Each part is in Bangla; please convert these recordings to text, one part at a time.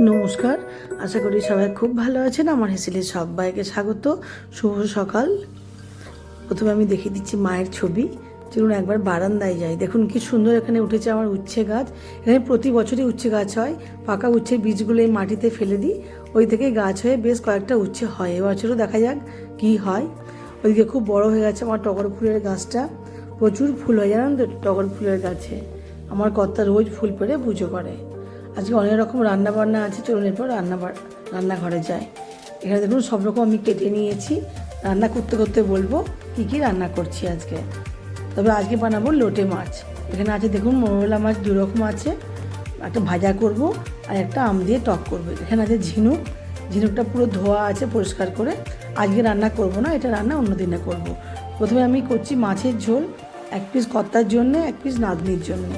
নমস্কার। আশা করি সবাই খুব ভালো আছেন। আমার হেসেলের সবাইকে স্বাগত। শুভ সকাল। প্রথমে আমি দেখিয়ে দিচ্ছি মায়ের ছবি। চলুন একবার বারান্দায় যাই। দেখুন কি সুন্দর এখানে উঠেছে আমার উচ্ছে গাছ। এখানে প্রতি বছরই উচ্ছে গাছ হয়। পাকা উচ্ছের বীজগুলো এই মাটিতে ফেলে দিই। ওই থেকে গাছ হয়ে বেশ কয়েকটা উচ্ছে হয়। এবছরও দেখা যাক কি হয়। ওইদিকে খুব বড় হয়ে গেছে আমার টগর ফুলের গাছটা। প্রচুর ফুল হয় জানেন তো? টগর ফুলের গাছে। আমার কর্তা রোজ ফুল পেড়ে পুজো করে। আজকে অনেক রকম রান্না বান্না আছে, চলুন এরপর রান্না রান্নাঘরে যাই। এখানে দেখুন সব রকম আমি কেটে নিয়েছি। রান্না করতে করতে বলব কী কী রান্না করছি আজকে। তবে আজকে বানাবো লোটে মাছ। এখানে আছে দেখুন মোরলা মাছ দু রকম আছে। একটা ভাজা করব আর একটা আম দিয়ে টক করব। এখানে আছে ঝিনুক। ঝিনুকটা পুরো ধোয়া আছে পরিষ্কার করে। আজকে রান্না করব না, এটা রান্না অন্য দিনে করব। প্রথমে আমি করছি মাছের ঝোল, এক পিস কর্তার জন্য, এক পিস নাতনির জন্য।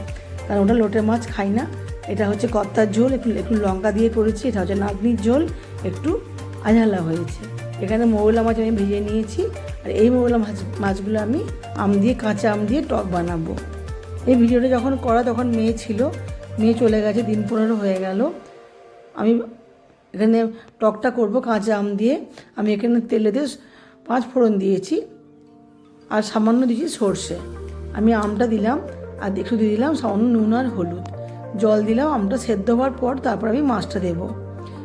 কারণ ওটা লোটে মাছ খাই না। এটা হচ্ছে কর্তার ঝোল, একটু একটু লঙ্কা দিয়ে করেছি, এটা হচ্ছে নাগনির ঝোল, একটু আঝালা হয়েছে। এখানে মৌলা মাছ আমি ভেজে নিয়েছি, আর এই মৌলা মাছ, মাছগুলো আমি আম দিয়ে, কাঁচা আম দিয়ে টক বানাবো। এই ভিডিওটা যখন করা, তখন মেয়ে ছিল, মেয়ে চলে গেছে, দিন পনেরো হয়ে গেল। আমি এখানে টকটা করব কাঁচা আম দিয়ে। আমি এখানে তেলে দিয়ে পাঁচ ফোড়ন দিয়েছি, আর সামান্য দিয়েছি সর্ষে। আমি আমটা দিলাম, আর একটু দিয়ে দিলাম সামান্য নুন আর হলুদ। জল দিলাম, আমটা সেদ্ধ হওয়ার পর তারপর আমি মাছটা দেবো।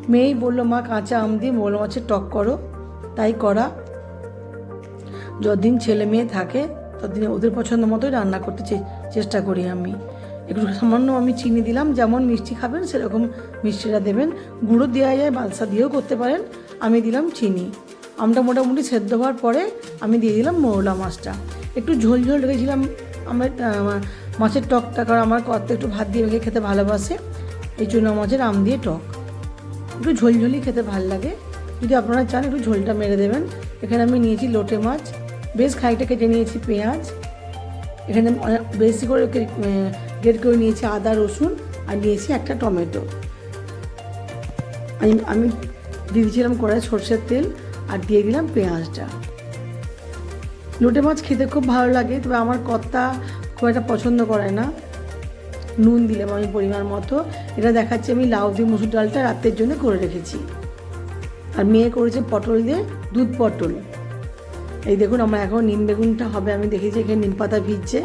মেয়েই বলল, মা, কাঁচা আম দিয়ে মোলা মাছের টক করো, তাই করা। যতদিন ছেলে মেয়ে থাকে, ততদিন ওদের পছন্দ মতোই রান্না করতে চেষ্টা করি আমি। একটু সামান্য আমি চিনি দিলাম, যেমন মিষ্টি খাবেন, সেরকম মিষ্টিটা দেবেন। গুঁড়ো দেওয়া যায়, বালসা দিয়েও করতে পারেন। আমি দিলাম চিনি। আমটা মোটামুটি সেদ্ধ হওয়ার পরে আমি দিয়ে দিলাম মৌলা মাছটা। একটু ঝোল ঝোল রেখেছিলাম, আমার মাছের টকটা কারণ আমার কত একটু ভাত দিয়ে মেখে খেতে ভালোবাসে। এই চুনা মাছের আম দিয়ে টক। একটু ঝোলঝোলি খেতে ভালো লাগে। যদি আপনারা চান একটু ঝোলটা মেরে দেবেন। এখানে আমি নিয়েছি লোটে মাছ। বেশ খানিকটা কেটে নিয়েছি পেঁয়াজ। এখানে বেশি করে গ্রেড করে নিয়েছি আদা, রসুন আর নিয়েছি একটা টমেটো। আমি আমি দিয়ে দিয়েছিলাম কড়াই সর্ষের তেল আর দিয়ে দিলাম পেঁয়াজটা। লোটে মাছ খেতে খুব ভালো লাগে। তবে আমার কর্তা খুব একটা পছন্দ করে না। নুন দিলাম আমি পরিমাণ মতো। এটা দেখাচ্ছি, আমি লাউ দিয়ে মুসুর ডালটা রাতের জন্য করে রেখেছি। আর মেয়ে করেছে পটল দিয়ে দুধ পটল। এই দেখুন, আমার এখন নিম বেগুনটা হবে। আমি দেখেছি এখানে নিম পাতা ভিজছে।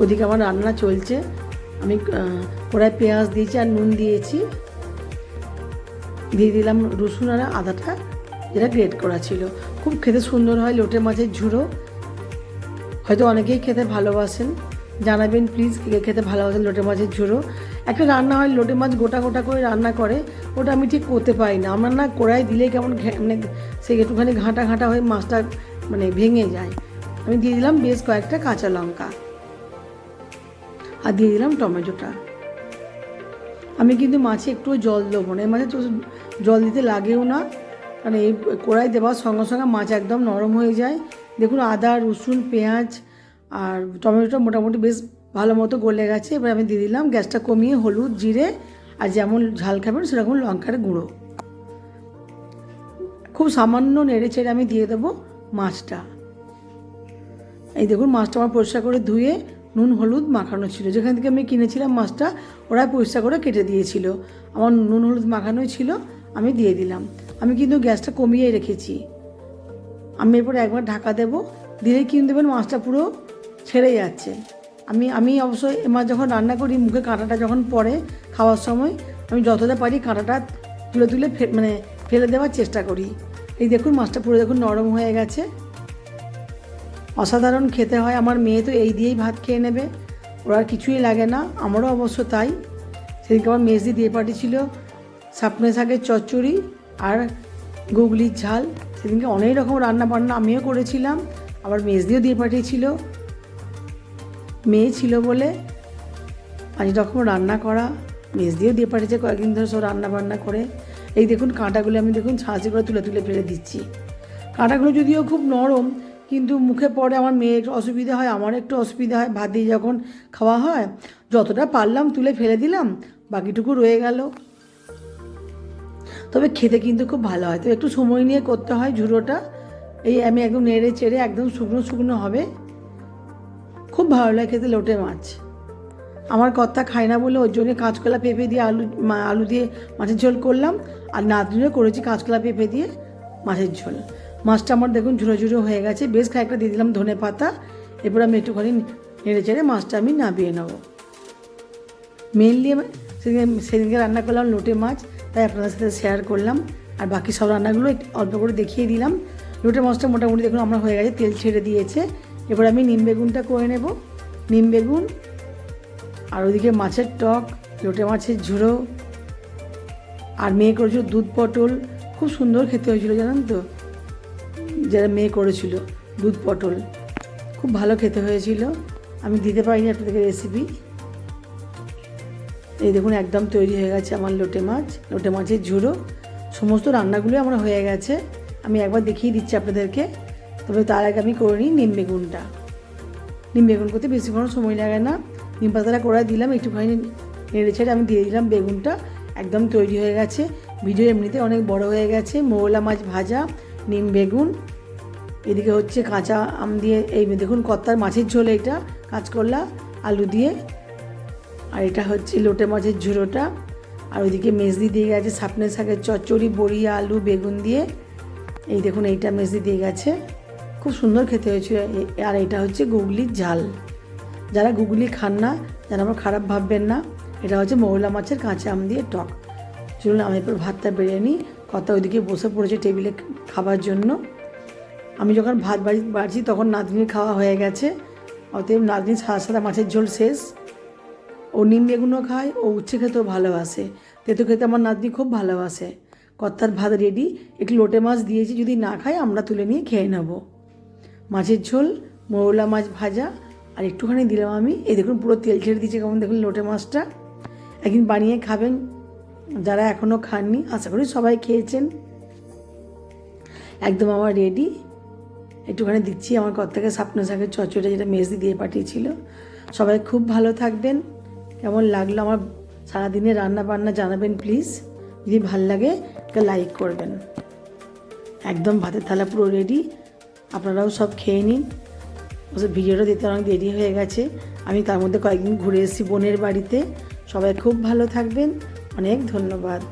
ওদিকে আমার রান্না চলছে। আমি কড়ায় পেঁয়াজ দিয়েছি আর নুন দিয়েছি। দিয়ে দিলাম রসুন আর আদাটা, যেটা গ্রেট করা ছিল। খুব খেতে সুন্দর হয়, লোটে মাছের ঝুড়ো। হয়তো অনেকেই খেতে ভালোবাসেন। জানাবেন প্লিজ কে খেতে ভালোবাসেন লোটে মাছের ঝুড়ো একটা রান্না হয়, লোটে মাছ গোটা গোটা করে রান্না করে, ওটা আমি ঠিক করতে পারি না। আমার না কড়াই দিলে কেমন মানে সে একটুখানি ঘাঁটা ঘাঁটা হয়ে মাছটা মানে ভেঙে যায়। আমি দিয়ে দিলাম বেশ কয়েকটা কাঁচা লঙ্কা। আর দিয়ে দিলাম টমেটোটা। আমি কিন্তু মাছে একটু জল দেবো না। এই মাছে জল দিতে লাগেও না। কারণ এই কড়াই দেওয়ার সঙ্গে সঙ্গে মাছ একদম নরম হয়ে যায়। দেখুন, আদা, রসুন, পেঁয়াজ আর টমেটোটা মোটামুটি বেশ ভালো মতো গলে গেছে। এবার আমি দিয়ে দিলাম গ্যাসটা কমিয়ে হলুদ, জিরে আর যেমন ঝাল খাবেন সেরকম লঙ্কার গুঁড়ো। খুব সামান্য নেড়ে চেড়ে আমি দিয়ে দেবো মাছটা। এই দেখুন, মাছটা আমার পরিষ্কার করে ধুয়ে নুন, হলুদ মাখানো ছিল। যেখান থেকে আমি কিনেছিলাম মাছটা, ওরা পরিষ্কার করে কেটে দিয়েছিল। আমার নুন, হলুদ মাখানোই ছিল, আমি দিয়ে দিলাম। আমি কিন্তু গ্যাসটা কমিয়ে রেখেছি। আমি এরপর একবার ঢাকা দেবো দিলেই কিন্তু দেবেন মাছটা পুরো ছেড়ে যাচ্ছে। আমি আমি অবশ্যই এ মাছ যখন রান্না করি, মুখে কাঁটাটা যখন পড়ে খাওয়ার সময়, আমি যতটা পারি কাঁটাটা তুলে তুলে মানে ফেলে দেওয়ার চেষ্টা করি। এই দেখুন মাছটা পুরো দেখুন নরম হয়ে গেছে। অসাধারণ খেতে হয়। আমার মেয়ে তো এই দিয়েই ভাত খেয়ে নেবে। ওর আর কিছুই লাগে না। আমারও অবশ্য তাই। সেদিনকে আমার মেজদি দিয়ে পাঠিয়েছিল সাপনে শাকের চচ্চড়ি। আর গুগলির ঝাল, সেদিনকে অনেক রকম রান্না বান্না আমিও করেছিলাম। আবার মেজদিও দিয়ে পাঠিয়েছিল। মেয়ে ছিল বলে পাঁচ রকম রান্না করা মেজদিও দিয়ে পাঠিয়েছে কয়েকদিন ধরে সব রান্না বান্না করে। এই দেখুন কাঁটাগুলো, আমি দেখুন ছাঁচি করে তুলে তুলে ফেলে দিচ্ছি। কাঁটাগুলো যদিও খুব নরম, কিন্তু মুখে পড়ে আমার মেয়ের একটু অসুবিধা হয়, আমার একটু অসুবিধা হয়। ভাত দিয়ে যখন খাওয়া হয়, যতটা পারলাম তুলে ফেলে দিলাম, বাকিটুকু রয়ে গেল। তবে খেতে কিন্তু খুব ভালো হয়। তো একটু সময় নিয়ে করতে হয় ঝুড়োটা। এই আমি একদম নেড়ে চেড়ে একদম শুকনো শুকনো হবে। খুব ভালো লাগে খেতে লোটে মাছ। আমার কর্তা খায় না বলে ওর জন্য কাঁচকলা পেঁপে দিয়ে আলু আলু দিয়ে মাছের ঝোল করলাম। আর নাতনিও করেছি কাঁচকলা পেঁপে দিয়ে মাছের ঝোল। মাছটা আমার দেখুন ঝুড়ো ঝুড়ো হয়ে গেছে। বেশ খানিকটা দিয়ে দিলাম ধনে পাতা। এরপর আমি একটুখানি নেড়ে চেড়ে মাছটা আমি নাবিয়ে নেব। মেনলি সেদিন, সেদিনকে রান্না করলাম লোটে মাছ। তাই আপনাদের সাথে শেয়ার করলাম। আর বাকি সব রান্নাগুলো অল্প করে দেখিয়ে দিলাম। লোটে মাছটা মোটামুটি দেখুন আমরা হয়ে গেছে, তেল ছেড়ে দিয়েছে। এবার আমি নিম বেগুনটা করে নেব। নিম বেগুন আর ওদিকে মাছের টক, লোটে মাছের ঝুড়ো আর মেয়ে করেছিল দুধ পটল। খুব সুন্দর খেতে হয়েছিল, জানেন তো? যারা মেয়ে করেছিল দুধ পটল। খুব ভালো খেতে হয়েছিল। আমি দিতে পারিনি আপনাদেরকে রেসিপি এই দেখুন, একদম তৈরি হয়ে গেছে আমার লোটে মাছ। লোটে মাছের ঝুড়ো। সমস্ত রান্নাগুলোই আমার হয়ে গেছে। আমি একবার দেখিয়ে দিচ্ছি আপনাদেরকে। তবে তার আগে আমি করে নিই নিম বেগুনটা। নিম বেগুন করতে বেশিক্ষণ সময় লাগে না। নিম পাতাটা করে দিলাম, একটুখানি নেড়ে ছেড়ে আমি দিয়ে দিলাম বেগুনটা। একদম তৈরি হয়ে গেছে। ভিডিও এমনিতে অনেক বড় হয়ে গেছে। মৌলা মাছ ভাজা, নিম বেগুন। এদিকে হচ্ছে কাঁচা আম দিয়ে, এই দেখুন কত্তার মাছের ঝোল এটা। কাঁচকলা, আলু দিয়ে। আর এটা হচ্ছে লোটে মাছের ঝুড়োটা আর ওইদিকে মেজদি দিয়ে গেছে সাপনে শাকের চচ্চড়ি, বড়ি, আলু, বেগুন দিয়ে। এই দেখুন, এইটা মেজদি দিয়ে গেছে। খুব সুন্দর খেতে হয়েছিল আর এটা হচ্ছে গুগলির ঝাল। যারা গুগলি খান না, যারা আমার খারাপ ভাববেন না, এটা হচ্ছে মৌলা মাছের কাঁচা আম দিয়ে টক। চলুন, আমি এরপর ভাতটা বেড়ে নিই। কথা ওইদিকে বসে পড়েছে টেবিলে খাবার জন্য। আমি যখন ভাত বাড়ি বাড়ছি, তখন নাতনির খাওয়া হয়ে গেছে। অতএব নাতনির সাদা সাদা মাছের ঝোল শেষ। ও নিম বেগুনও খায়, ও উচ্ছে খেতেও ভালোবাসে। তেতো খেতে আমার নাতনি খুব ভালোবাসে। কর্তার ভাত রেডি একটু লোটে মাছ দিয়েছি, যদি না খায় আমরা তুলে নিয়ে খেয়ে নেব। মাছের ঝোল মৌলা মাছ ভাজা, আর একটুখানি দিলাম আমি। এই দেখুন, পুরো তেল ছেড়ে দিয়েছে কেমন দেখুন লোটে মাছটা। একদিন বানিয়ে খাবেন, যারা এখনও খাননি, আশা করি সবাই খেয়েছেন। একদম আমার রেডি একটুখানি দিচ্ছি আমার কর্তাকে স্বপ্ন শাকের চচ্চড়িটা যেটা মেজদি দিয়ে পাঠিয়েছিল। সবাই খুব ভালো থাকবেন। কেমন লাগল আমার সারাদিনে রান্না বান্না জানাবেন প্লিজ যদি ভালো লাগে, একটা লাইক করবেন। একদম ভাতের থালা পুরো রেডি আপনারাও সব খেয়ে নিন। ওসব ভিডিওটা দিতে অনেক দেরি হয়ে গেছে। আমি তার মধ্যে কয়েকদিন ঘুরে এসেছি বোনের বাড়িতে। সবাই খুব ভালো থাকবেন। অনেক ধন্যবাদ।